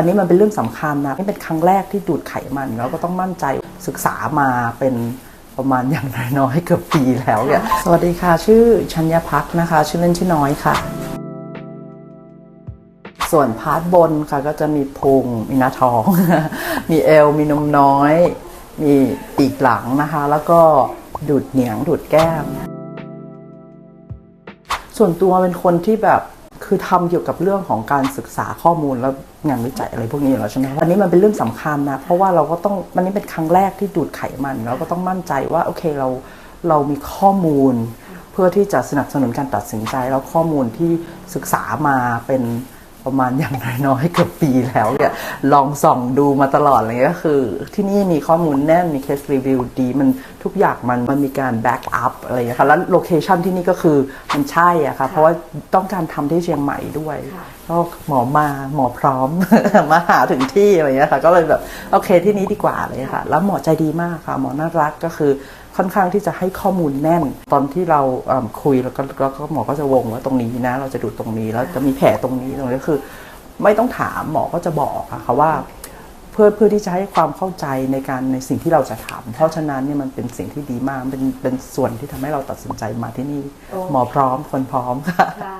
อันนี้มันเป็นเรื่องสำคัญนะนี่เป็นครั้งแรกที่ดูดไขมันแล้วก็ต้องมั่นใจศึกษามาเป็นประมาณอย่างน้อยๆเกือบปีแล้วเนี่ยสวัสดีค่ะ ชื่อชัญญพักนะคะ ชื่อเล่นชื่อน้อยค่ะ ส่วนพาร์ทบนค่ะก็จะมีพุงมีหน้าท้อง มีเอว มีนมน้อย มีปีกหลังนะคะ แล้วก็ดูดเหนียงดูดแก้ม ส่วนตัวเป็นคนที่แบบ คือทำเกี่ยวกับเรื่องของการศึกษาข้อมูลแล้วงานวิจัยอะไรพวกนี้อยู่แล้วใช่ไหมอันนี้มันเป็นเรื่องสำคัญนะเพราะว่าเราก็ต้องมันนี้เป็นครั้งแรกที่ดูดไขมันเราก็ต้องมั่นใจว่าโอเคเราเรามีข้อมูล เพื่อที่จะสนับสนุนการตัดสินใจแล้วข้อมูลที่ศึกษามาเป็น ประมาณอย่างน้อยๆเกือบปีแล้วเนี่ยลองส่องดูมาตลอดอะไรเงี้ยก็คือ ที่นี่มีข้อมูลแน่นมีเคสรีวิวดี มันทุกอย่างมันมันมีการแบ็กอัพอะไรเงี้ยค่ะแล้วโลเคชันที่นี่ก็คือมันใช่อะค่ะ เพราะว่าต้องการทำที่เชียงใหม่ด้วยก็หมอมาหมอพร้อม มาหาถึงที่อะไรเงี้ยค่ะ ก็เลยแบบโอเคที่นี้ดีกว่าเลยค่ะ แล้วหมอใจดีมากค่ะ หมอน่ารักก็คือ ค่อนข้างที่จะให้ข้อมูลแน่น ตอนที่เราเอิ่มคุยแล้วก็แล้วก็หมอก็จะวงว่าตรงนี้นะ เราจะดูดตรงนี้แล้วจะมีแผลตรงนี้ตรงนี้ก็คือ ไม่ต้องถามหมอก็จะบอกอะค่ะว่าเพื่อเพื่อที่จะให้ความเข้าใจในการในสิ่งที่เราจะทำเพราะฉะนั้นเนี่ยมันเป็นสิ่งที่ดีมากเป็นเป็นส่วนที่ทำให้เราตัดสินใจมาที่นี่โอ้หมอพร้อมคนพร้อมค่ะค่ะ